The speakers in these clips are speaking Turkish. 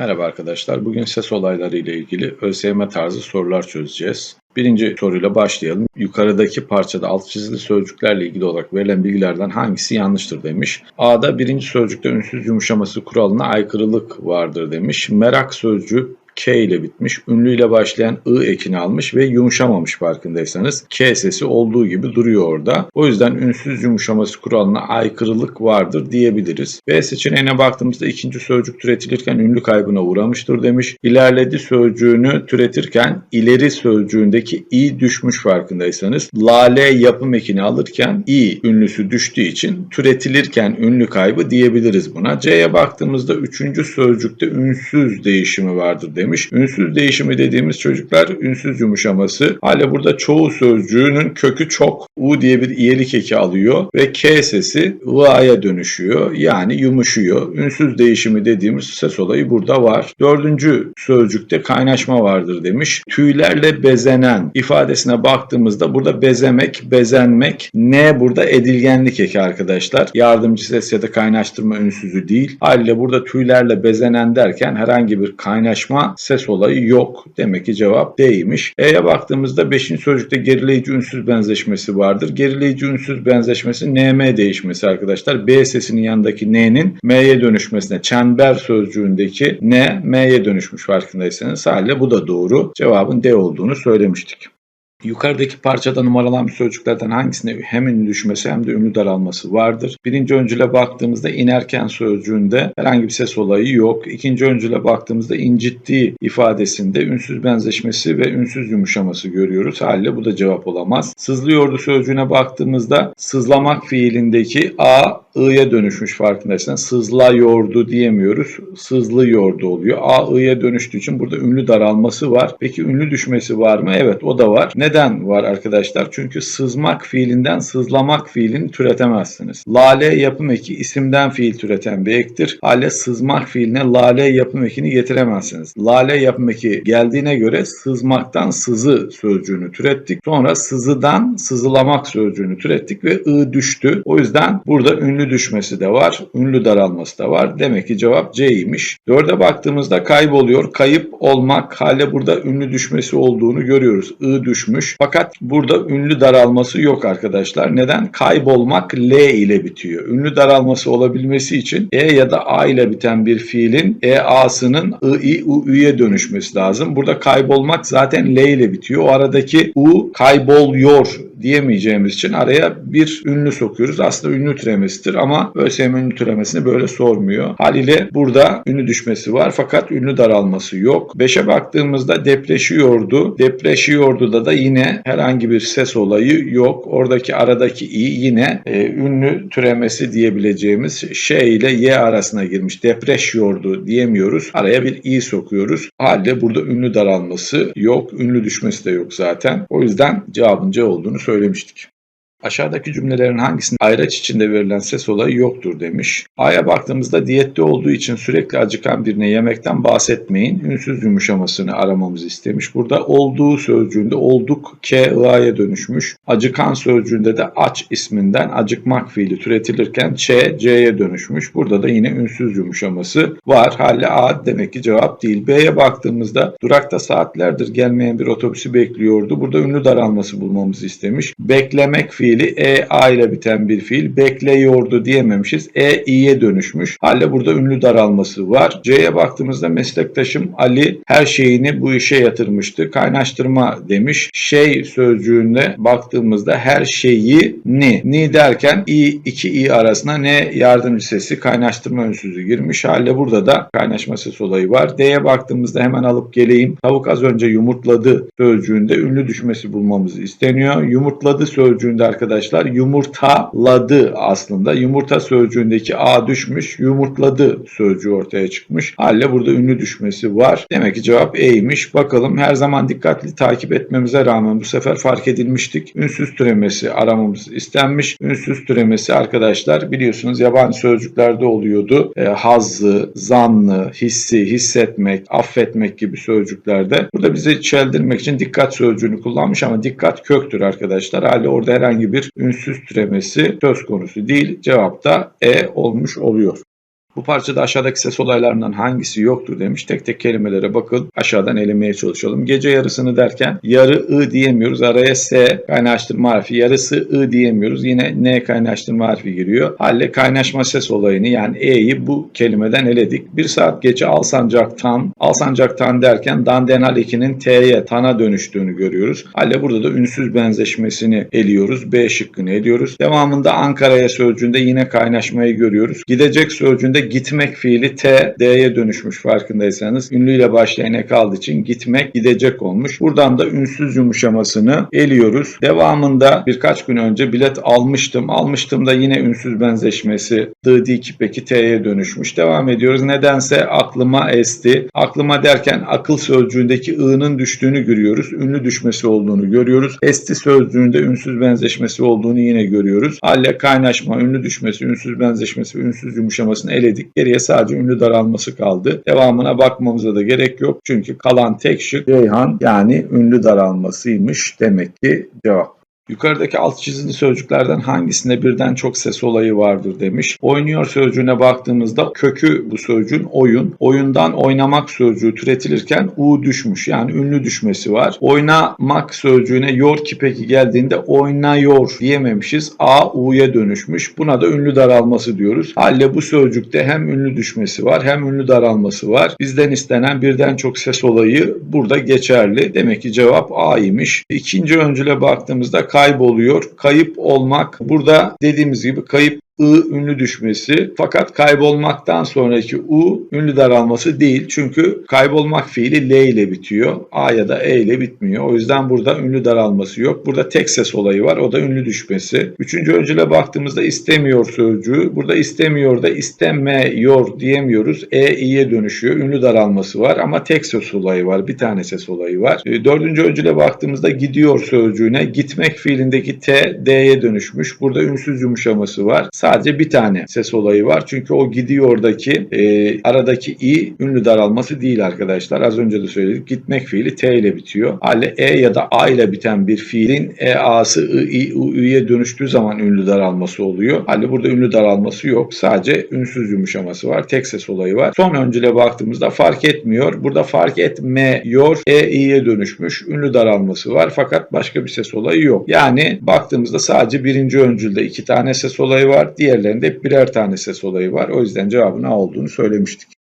Merhaba arkadaşlar. Bugün ses olayları ile ilgili ÖSYM tarzı sorular çözeceğiz. Birinci soruyla başlayalım. Yukarıdaki parçada alt çizili sözcüklerle ilgili olarak verilen bilgilerden hangisi yanlıştır demiş. A'da birinci sözcükte ünsüz yumuşaması kuralına aykırılık vardır demiş. Merak sözcüğü K ile bitmiş. Ünlü ile başlayan I ekini almış ve yumuşamamış farkındaysanız. K sesi olduğu gibi duruyor orada. O yüzden ünsüz yumuşaması kuralına aykırılık vardır diyebiliriz. B seçeneğine baktığımızda ikinci sözcük türetilirken ünlü kaybına uğramıştır demiş. İlerledi sözcüğünü türetirken ileri sözcüğündeki i düşmüş farkındaysanız. Lale yapım ekini alırken i ünlüsü düştüğü için türetilirken ünlü kaybı diyebiliriz buna. C'ye baktığımızda üçüncü sözcükte ünsüz değişimi vardır demiş. Ünsüz değişimi dediğimiz çocuklar ünsüz yumuşaması. Hala burada çoğu sözcüğünün kökü çok u diye bir iyelik eki alıyor ve k sesi va'ya dönüşüyor. Yani yumuşuyor. Ünsüz değişimi dediğimiz ses olayı burada var. Dördüncü sözcükte kaynaşma vardır demiş. Tüylerle bezenen ifadesine baktığımızda burada bezemek, bezenmek ne burada edilgenlik eki arkadaşlar. Yardımcı ses ya da kaynaştırma ünsüzü değil. Haliyle burada tüylerle bezenen derken herhangi bir kaynaşma ses olayı yok. Demek ki cevap D'ymiş. E'ye baktığımızda 5. sözcükte gerileyici ünsüz benzeşmesi vardır. Gerileyici ünsüz benzeşmesi NM değişmesi arkadaşlar. B sesinin yanındaki N'nin M'ye dönüşmesine çember sözcüğündeki N M'ye dönüşmüş farkındaysanız. Haliyle bu da doğru. Cevabın D olduğunu söylemiştik. Yukarıdaki parçada numaralanmış sözcüklerden hangisinde hem ünlü düşmesi hem de ünlü daralması vardır? Birinci öncüle baktığımızda inerken sözcüğünde herhangi bir ses olayı yok. İkinci öncüle baktığımızda incittiği ifadesinde ünsüz benzeşmesi ve ünsüz yumuşaması görüyoruz. Haliyle bu da cevap olamaz. Sızlıyordu sözcüğüne baktığımızda sızlamak fiilindeki a i'ye dönüşmüş farkındaysanız sızlıyordu diyemiyoruz. Sızlıyordu oluyor. A i'ye dönüştüğü için burada ünlü daralması var. Peki ünlü düşmesi var mı? Evet o da var. Neden var arkadaşlar? Çünkü sızmak fiilinden sızlamak fiilini türetemezsiniz. Lale yapım eki isimden fiil türeten bir ektir. Hale sızmak fiiline lale yapım ekini getiremezsiniz. Lale yapım eki geldiğine göre sızmaktan sızı sözcüğünü türettik. Sonra sızıdan sızılamak sözcüğünü türettik ve ı düştü. O yüzden burada ünlü düşmesi de var. Ünlü daralması da var. Demek ki cevap C'ymiş. Dörde baktığımızda kayboluyor. Kayıp olmak hale burada ünlü düşmesi olduğunu görüyoruz. I düşmüş. Fakat burada ünlü daralması yok arkadaşlar. Neden? Kaybolmak L ile bitiyor. Ünlü daralması olabilmesi için E ya da A ile biten bir fiilin E A'sının I, I, U, Ü'ye dönüşmesi lazım. Burada kaybolmak zaten L ile bitiyor. O aradaki U kayboluyor diyemeyeceğimiz için araya bir ünlü sokuyoruz. Aslında ünlü türemesidir ama ÖSYM ünlü türemesini böyle sormuyor. Haliyle burada ünlü düşmesi var fakat ünlü daralması yok. 5'e baktığımızda depreşiyordu. Depreşiyordu da yine herhangi bir ses olayı yok. Oradaki aradaki i yine e, ünlü türemesi diyebileceğimiz Ş ile Y arasına girmiş. Depreşiyordu diyemiyoruz. Araya bir i sokuyoruz. Halde burada ünlü daralması yok. Ünlü düşmesi de yok zaten. O yüzden cevabın C olduğunu söylemiştik. Aşağıdaki cümlelerin hangisinde ayraç içinde verilen ses olayı yoktur demiş. A'ya baktığımızda diyette olduğu için sürekli acıkan birine yemekten bahsetmeyin. Ünsüz yumuşamasını aramamızı istemiş. Burada olduğu sözcüğünde olduk K I'ye dönüşmüş. Acıkan sözcüğünde de aç isminden acıkmak fiili türetilirken Ç C'ye dönüşmüş. Burada da yine ünsüz yumuşaması var. Halle A demek ki cevap değil. B'ye baktığımızda durakta saatlerdir gelmeyen bir otobüsü bekliyordu. Burada ünlü daralması bulmamızı istemiş. Beklemek fiili fiili e a ile biten bir fiil. Bekliyordu diyememişiz. E i'ye dönüşmüş. Halle burada ünlü daralması var. C'ye baktığımızda meslektaşım Ali her şeyini bu işe yatırmıştı. Kaynaştırma demiş. Şey sözcüğünde baktığımızda her şeyi ni. Ni derken i iki i arasına ne yardımcı sesi kaynaştırma ünsüzü girmiş. Halle burada da kaynaşma ses olayı var. D'ye baktığımızda hemen alıp geleyim. Tavuk az önce yumurtladı sözcüğünde ünlü düşmesi bulmamız isteniyor. Yumurtladı sözcüğünde arkadaşlar yumurtaladı aslında. Yumurta sözcüğündeki a düşmüş, yumurtladı sözcüğü ortaya çıkmış. Halle burada ünlü düşmesi var. Demek ki cevap E'ymiş. Bakalım her zaman dikkatli takip etmemize rağmen bu sefer fark edilmiştik. Ünsüz türemesi aramamız istenmiş. Ünsüz türemesi arkadaşlar biliyorsunuz yabancı sözcüklerde oluyordu. E, hazzı, zanlı, hissi, hissetmek, affetmek gibi sözcüklerde. Burada bize çeldirmek için dikkat sözcüğünü kullanmış ama dikkat köktür arkadaşlar. Hali orada herhangi bir ünsüz türemesi söz konusu değil. Cevap da E olmuş oluyor. Bu parçada aşağıdaki ses olaylarından hangisi yoktur demiş. Tek tek kelimelere bakın aşağıdan elemeye çalışalım. Gece yarısını derken yarı ı diyemiyoruz. Araya s kaynaştırma harfi. Yarısı ı diyemiyoruz. Yine n kaynaştırma harfi giriyor. Halle kaynaşma ses olayını yani e'yi bu kelimeden eledik. Bir saat geçe Alsancak'tan Alsancak'tan derken Dandenal 2'nin t'ye tana dönüştüğünü görüyoruz. Halle burada da ünsüz benzeşmesini eliyoruz. B şıkkını ediyoruz. Devamında Ankara'ya sözcüğünde yine kaynaşmayı görüyoruz. Gidecek sözcüğünde gitmek fiili T, D'ye dönüşmüş farkındaysanız. Ünlüyle başlayan ek aldığı için gitmek, gidecek olmuş. Buradan da ünsüz yumuşamasını eliyoruz. Devamında birkaç gün önce bilet almıştım. Almıştım da yine ünsüz benzeşmesi D, D, peki T'ye dönüşmüş. Devam ediyoruz. Nedense aklıma esti. Aklıma derken akıl sözcüğündeki I'nın düştüğünü görüyoruz. Ünlü düşmesi olduğunu görüyoruz. Esti sözcüğünde ünsüz benzeşmesi olduğunu yine görüyoruz. Halle kaynaşma, ünlü düşmesi, ünsüz benzeşmesi ünsüz yumuşamasını eledik. Geriye sadece ünlü daralması kaldı. Devamına bakmamıza da gerek yok. Çünkü kalan tek şık Ceyhan yani ünlü daralmasıymış demek ki cevap. Yukarıdaki alt çizili sözcüklerden hangisinde birden çok ses olayı vardır demiş. Oynuyor sözcüğüne baktığımızda kökü bu sözcüğün oyun. Oyundan oynamak sözcüğü türetilirken u düşmüş. Yani ünlü düşmesi var. Oynamak sözcüğüne yor kipeki geldiğinde oynayor diyememişiz. A u'ya dönüşmüş. Buna da ünlü daralması diyoruz. Halle bu sözcükte hem ünlü düşmesi var hem ünlü daralması var. Bizden istenen birden çok ses olayı burada geçerli. Demek ki cevap A'ymış. İkinci öncüle baktığımızda kayboluyor. Kayıp olmak burada dediğimiz gibi kayıp I ünlü düşmesi fakat kaybolmaktan sonraki U ünlü daralması değil. Çünkü kaybolmak fiili L ile bitiyor. A ya da E ile bitmiyor. O yüzden burada ünlü daralması yok. Burada tek ses olayı var. O da ünlü düşmesi. Üçüncü öncüle baktığımızda istemiyor sözcüğü. Burada istemiyor da istemiyor diyemiyoruz. E i'ye dönüşüyor. Ünlü daralması var ama tek ses olayı var. Bir tane ses olayı var. E, Dördüncü öncüle baktığımızda gidiyor sözcüğüne gitmek fiilindeki T D'ye dönüşmüş. Burada ünsüz yumuşaması var. Sadece bir tane ses olayı var. Çünkü o gidiyordaki e, aradaki i ünlü daralması değil arkadaşlar. Az önce de söyledik. Gitmek fiili t ile bitiyor. Hali e ya da a ile biten bir fiilin e a'sı i, i, u, ü'ye dönüştüğü zaman ünlü daralması oluyor. Hali burada ünlü daralması yok. Sadece ünsüz yumuşaması var. Tek ses olayı var. Son öncüle baktığımızda fark etmiyor. Burada fark etmiyor. E i'ye dönüşmüş. Ünlü daralması var. Fakat başka bir ses olayı yok. Yani baktığımızda sadece birinci öncülde iki tane ses olayı var. Diğerlerinde hep birer tane ses olayı var. O yüzden cevabın A olduğunu söylemiştik.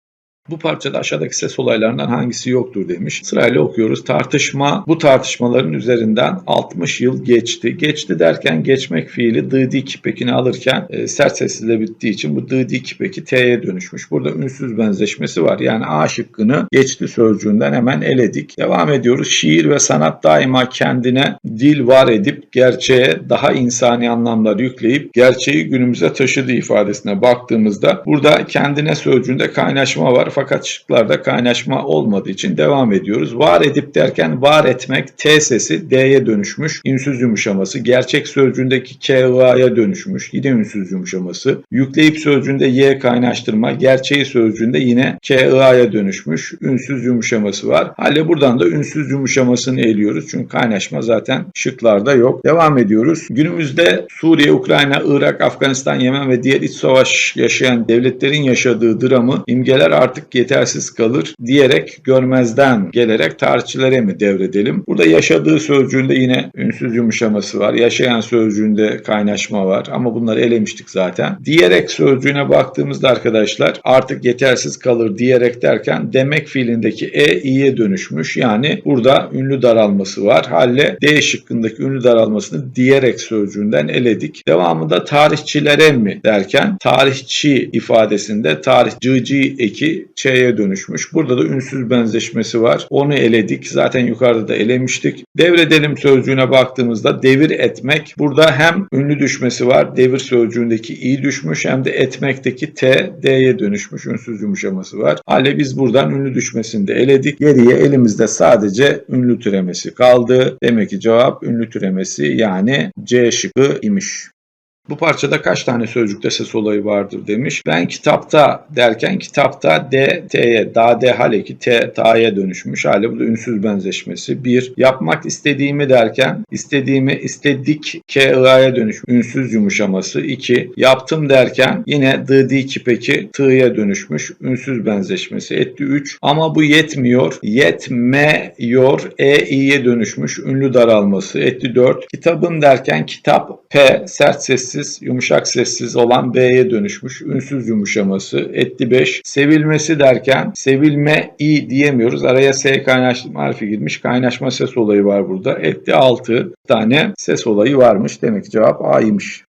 Bu parçada aşağıdaki ses olaylarından hangisi yoktur demiş. Sırayla okuyoruz. Tartışma, bu tartışmaların üzerinden 60 yıl geçti. Geçti derken geçmek fiili dı kipekini alırken e, sert sesle bittiği için bu dı kipeki t'ye dönüşmüş. Burada ünsüz benzeşmesi var. Yani A şıkkını geçti sözcüğünden hemen eledik. Devam ediyoruz. Şiir ve sanat daima kendine dil var edip gerçeğe daha insani anlamlar yükleyip gerçeği günümüze taşıdığı ifadesine baktığımızda burada kendine sözcüğünde kaynaşma var fakat şıklarda kaynaşma olmadığı için devam ediyoruz. Var edip derken var etmek T sesi D'ye dönüşmüş. Ünsüz yumuşaması. Gerçek sözcüğündeki K'ya dönüşmüş. Yine ünsüz yumuşaması. Yükleyip sözcüğünde Y kaynaştırma. Gerçeği sözcüğünde yine K'ya dönüşmüş. Ünsüz yumuşaması var. Hale buradan da ünsüz yumuşamasını eliyoruz. Çünkü kaynaşma zaten şıklarda yok. Devam ediyoruz. Günümüzde Suriye, Ukrayna, Irak, Afganistan, Yemen ve diğer iç savaş yaşayan devletlerin yaşadığı dramı imgeler artık yetersiz kalır diyerek görmezden gelerek tarihçilere mi devredelim? Burada yaşadığı sözcüğünde yine ünsüz yumuşaması var. Yaşayan sözcüğünde kaynaşma var ama bunları elemiştik zaten. Diyerek sözcüğüne baktığımızda arkadaşlar artık yetersiz kalır diyerek derken demek fiilindeki e i'ye dönüşmüş. Yani burada ünlü daralması var. Halle D şıkkındaki ünlü daralmasını diyerek sözcüğünden eledik. Devamında tarihçilere mi derken tarihçi ifadesinde tarihçi eki Ç'ye dönüşmüş. Burada da ünsüz benzeşmesi var. Onu eledik. Zaten yukarıda da elemiştik. Devredelim sözcüğüne baktığımızda devir etmek. Burada hem ünlü düşmesi var. Devir sözcüğündeki i düşmüş hem de etmekteki t d'ye dönüşmüş. Ünsüz yumuşaması var. Hale biz buradan ünlü düşmesini de eledik. Geriye elimizde sadece ünlü türemesi kaldı. Demek ki cevap ünlü türemesi yani C şıkkı imiş. Bu parçada kaç tane sözcükte ses olayı vardır demiş. Ben kitapta derken kitapta D, T'ye, da, D, haleki, T, ta'ya dönüşmüş. Hali bu da ünsüz benzeşmesi. Bir, yapmak istediğimi derken istediğimi istedik, K, I'ya dönüşmüş. Ünsüz yumuşaması. İki, yaptım derken yine D, D, ki peki, T'ya dönüşmüş. Ünsüz benzeşmesi. Etti üç. Ama bu yetmiyor. Yetmiyor, E, İ'ye dönüşmüş. Ünlü daralması. Etti dört. Kitabın derken kitap, P, sert sessiz, yumuşak sessiz olan B'ye dönüşmüş. Ünsüz yumuşaması. Etti 5. Sevilmesi derken sevilme i diyemiyoruz. Araya S kaynaşma harfi girmiş. Kaynaşma ses olayı var burada. Etti 6 tane ses olayı varmış. Demek ki cevap A'ymış.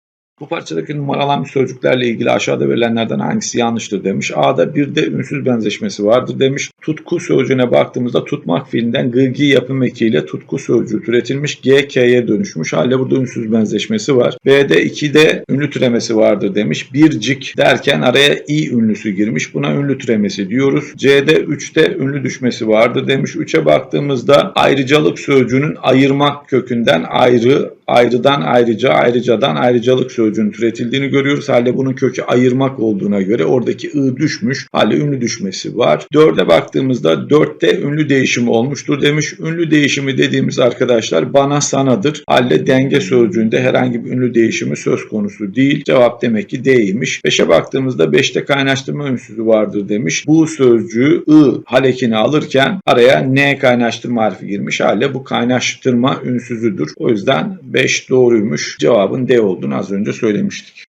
Bu parçadaki numaralanmış sözcüklerle ilgili aşağıda verilenlerden hangisi yanlıştır demiş. A'da bir de ünsüz benzeşmesi vardır demiş. Tutku sözcüğüne baktığımızda tutmak fiilinden gırgi yapım ekiyle tutku sözcüğü türetilmiş. G, K'ye dönüşmüş. Halde burada ünsüz benzeşmesi var. B'de 2'de ünlü türemesi vardır demiş. Bircik derken araya i ünlüsü girmiş. Buna ünlü türemesi diyoruz. C'de 3'te ünlü düşmesi vardır demiş. 3'e baktığımızda ayrıcalık sözcüğünün ayırmak kökünden ayrı, ayrıdan ayrıca, ayrıcadan ayrıcalık sözcüğünün türetildiğini görüyoruz. Halde bunun kökü ayırmak olduğuna göre oradaki ı düşmüş. Halde ünlü düşmesi var. 4'e baktığımızda 4'te ünlü değişimi olmuştur demiş. Ünlü değişimi dediğimiz arkadaşlar bana sanadır. Halde denge sözcüğünde herhangi bir ünlü değişimi söz konusu değil. Cevap demek ki D'ymiş. 5'e baktığımızda 5'te kaynaştırma ünsüzü vardır demiş. Bu sözcüğü ı halekini alırken araya n kaynaştırma harfi girmiş. Halde bu kaynaştırma ünsüzüdür. O yüzden 5 doğruymuş. Cevabın D olduğunu az önce söylemiştik.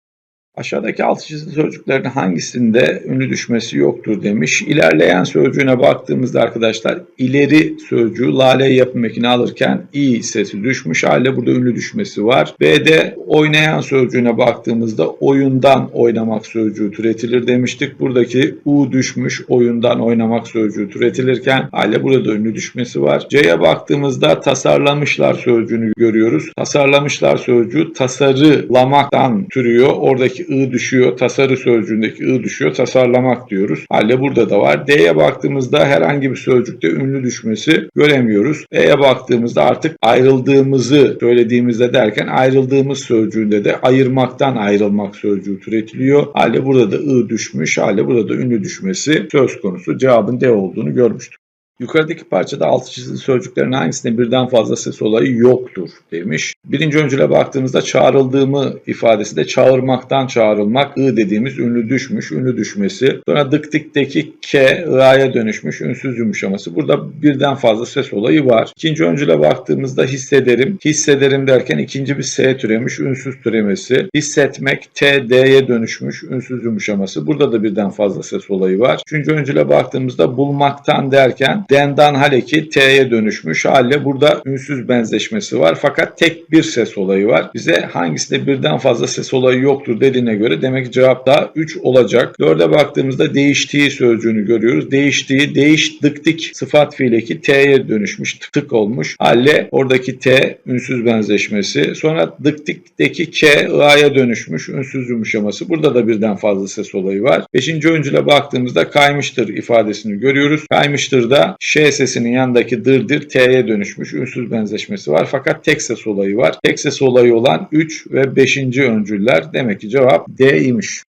Aşağıdaki altı çizili sözcüklerin hangisinde ünlü düşmesi yoktur demiş. İlerleyen sözcüğüne baktığımızda arkadaşlar ileri sözcüğü lale yapım ekini alırken i sesi düşmüş halde burada ünlü düşmesi var. B'de oynayan sözcüğüne baktığımızda oyundan oynamak sözcüğü türetilir demiştik. Buradaki u düşmüş oyundan oynamak sözcüğü türetilirken halde burada ünlü düşmesi var. C'ye baktığımızda tasarlamışlar sözcüğünü görüyoruz. Tasarlamışlar sözcüğü tasarılamaktan türüyor. Oradaki i düşüyor. Tasarı sözcüğündeki i düşüyor. Tasarlamak diyoruz. Halde burada da var. D'ye baktığımızda herhangi bir sözcükte ünlü düşmesi göremiyoruz. E'ye baktığımızda artık ayrıldığımızı söylediğimizde derken ayrıldığımız sözcüğünde de ayırmaktan ayrılmak sözcüğü türetiliyor. Halde burada da i düşmüş. Halde burada da ünlü düşmesi söz konusu. Cevabın D olduğunu görmüştük. Yukarıdaki parçada altı çizili sözcüklerin hangisinde birden fazla ses olayı yoktur demiş. Birinci öncüle baktığımızda çağrıldığımı ifadesi de çağırmaktan çağrılmak ı dediğimiz ünlü düşmüş, ünlü düşmesi. Sonra dık dikteki k ı'ya dönüşmüş, ünsüz yumuşaması. Burada birden fazla ses olayı var. İkinci öncüle baktığımızda hissederim. Hissederim derken ikinci bir s türemiş, ünsüz türemesi. Hissetmek t d'ye dönüşmüş, ünsüz yumuşaması. Burada da birden fazla ses olayı var. Üçüncü öncüle baktığımızda bulmaktan derken dendan haleki t'ye dönüşmüş halde burada ünsüz benzeşmesi var. Fakat tek bir ses olayı var. Bize hangisinde birden fazla ses olayı yoktur dediğine göre demek ki cevap da 3 olacak. 4'e baktığımızda değiştiği sözcüğünü görüyoruz. Değiştiği, değiştiktik sıfat fiileki t'ye dönüşmüş, tık olmuş. Halle oradaki t ünsüz benzeşmesi. Sonra dıktikteki k a'ya dönüşmüş, ünsüz yumuşaması. Burada da birden fazla ses olayı var. 5. öncüle baktığımızda kaymıştır ifadesini görüyoruz. Kaymıştır da ş sesinin yanındaki dırdır t'ye dönüşmüş ünsüz benzeşmesi var. Fakat tek ses olayı var. Tek ses olayı olan 3 ve 5. öncüller demek ki cevap D imiş.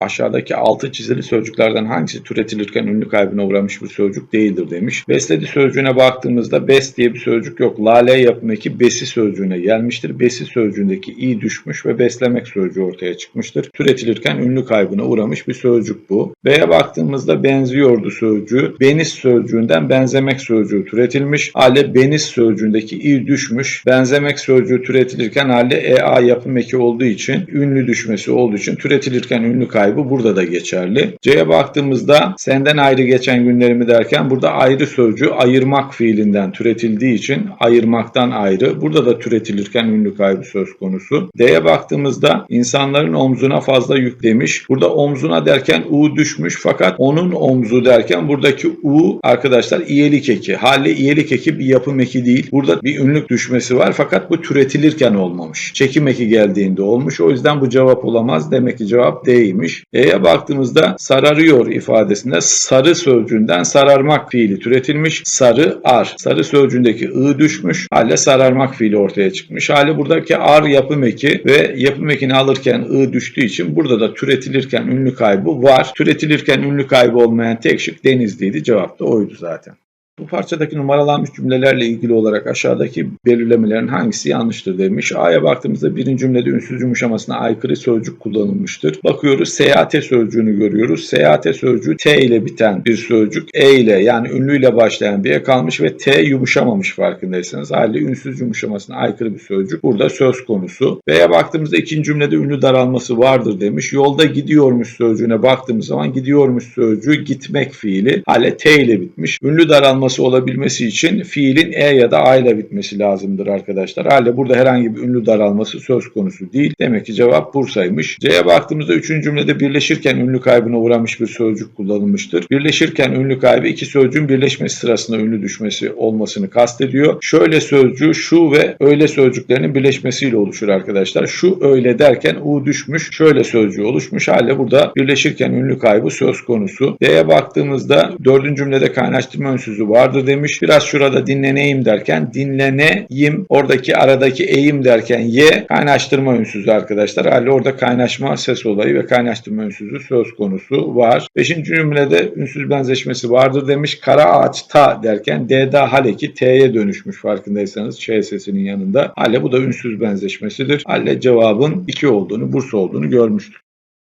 Aşağıdaki altı çizili sözcüklerden hangisi türetilirken ünlü kaybına uğramış bir sözcük değildir demiş. Besledi sözcüğüne baktığımızda bes diye bir sözcük yok. Lale yapım eki besi sözcüğüne gelmiştir. Besi sözcüğündeki i düşmüş ve beslemek sözcüğü ortaya çıkmıştır. Türetilirken ünlü kaybına uğramış bir sözcük bu. B'ye baktığımızda benziyordu sözcüğü. Beniz sözcüğünden benzemek sözcüğü türetilmiş. Hale beniz sözcüğündeki i düşmüş. Benzemek sözcüğü türetilirken hale ea yapım eki olduğu için ünlü düşmesi olduğu için türetilirken ünlü kaybı burada da geçerli. C'ye baktığımızda senden ayrı geçen günlerimi derken burada ayrı sözcüğü ayırmak fiilinden türetildiği için ayırmaktan ayrı. Burada da türetilirken ünlü kaybı söz konusu. D'ye baktığımızda insanların omzuna fazla yüklemiş. Burada omzuna derken u düşmüş fakat onun omzu derken buradaki u arkadaşlar iyelik eki. Hali iyelik eki bir yapım eki değil. Burada bir ünlük düşmesi var fakat bu türetilirken olmamış. Çekim eki geldiğinde olmuş. O yüzden bu cevap olamaz. Demek ki cevap D'ymiş. Türetilmiş. E'ye baktığımızda sararıyor ifadesinde sarı sözcüğünden sararmak fiili türetilmiş. Sarı ar. Sarı sözcüğündeki ı düşmüş. Hale sararmak fiili ortaya çıkmış. Hale buradaki ar yapım eki ve yapım ekini alırken ı düştüğü için burada da türetilirken ünlü kaybı var. Türetilirken ünlü kaybı olmayan tek şık Denizli'ydi. Cevap da oydu zaten. Bu parçadaki numaralanmış cümlelerle ilgili olarak aşağıdaki belirlemelerin hangisi yanlıştır demiş. A'ya baktığımızda birinci cümlede ünsüz yumuşamasına aykırı sözcük kullanılmıştır. Bakıyoruz seyahate sözcüğünü görüyoruz. Seyahate sözcüğü T ile biten bir sözcük. E ile yani ünlüyle başlayan bir kalmış ve T yumuşamamış farkındaysanız. Haliyle ünsüz yumuşamasına aykırı bir sözcük. Burada söz konusu. B'ye baktığımızda ikinci cümlede ünlü daralması vardır demiş. Yolda gidiyormuş sözcüğüne baktığımız zaman gidiyormuş sözcüğü gitmek fiili. Hale T ile bitmiş. Ünlü daralması olabilmesi için fiilin E ya da A ile bitmesi lazımdır arkadaşlar. Halde burada herhangi bir ünlü daralması söz konusu değil. Demek ki cevap Bursa'ymış. C'ye baktığımızda üçüncü cümlede birleşirken ünlü kaybına uğramış bir sözcük kullanılmıştır. Birleşirken ünlü kaybı iki sözcüğün birleşmesi sırasında ünlü düşmesi olmasını kastediyor. Şöyle sözcüğü şu ve öyle sözcüklerinin birleşmesiyle oluşur arkadaşlar. Şu öyle derken U düşmüş. Şöyle sözcüğü oluşmuş. Halde burada birleşirken ünlü kaybı söz konusu. D'ye baktığımızda dördüncü cümlede kaynaştırma önsüzü vardır demiş. Biraz şurada dinleneyim derken dinleneyim. Oradaki aradaki eğim derken ye kaynaştırma önsüzü arkadaşlar. Halde orada kaynaşma ses olayı ve kaynaştırma önsüzü söz konusu var. Beşinci cümlede ünsüz benzeşmesi vardır demiş. Kara ağaçta derken D'da haleki T'ye dönüşmüş farkındaysanız Ç sesinin yanında. Hale bu da ünsüz benzeşmesidir. Hale cevabın 2 olduğunu, Bursa olduğunu görmüştür.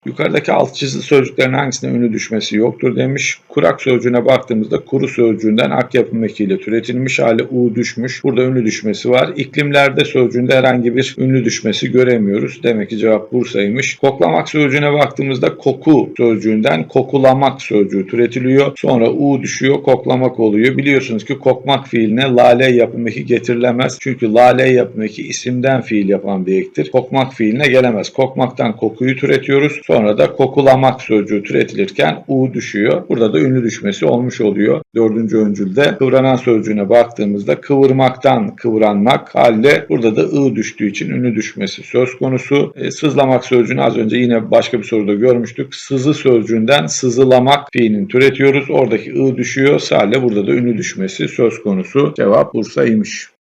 Yukarıdaki alt çizili sözcüklerin hangisine ünlü düşmesi yoktur demiş. Kurak sözcüğüne baktığımızda kuru sözcüğünden ak yapım ekiyle türetilmiş hali u düşmüş. Burada ünlü düşmesi var. İklimlerde sözcüğünde herhangi bir ünlü düşmesi göremiyoruz. Demek ki cevap Bursa'ymış. Koklamak sözcüğüne baktığımızda koku sözcüğünden kokulamak sözcüğü türetiliyor. Sonra u düşüyor koklamak oluyor. Biliyorsunuz ki kokmak fiiline lale yapım eki getirilemez. Çünkü lale yapım eki isimden fiil yapan bir ektir. Kokmak fiiline gelemez. Kokmaktan kokuyu türetiyoruz. Sonra da kokulamak sözcüğü türetilirken u düşüyor. Burada da ünlü düşmesi olmuş oluyor. Dördüncü öncülde kıvranan sözcüğüne baktığımızda kıvırmaktan kıvranmak halde burada da ı düştüğü için ünlü düşmesi söz konusu. E, sızlamak sözcüğünü az önce yine başka bir soruda görmüştük. Sızı sözcüğünden sızılamak fiilini türetiyoruz. Oradaki ı düşüyor. Halde burada da ünlü düşmesi söz konusu. Cevap Bursa'ymış.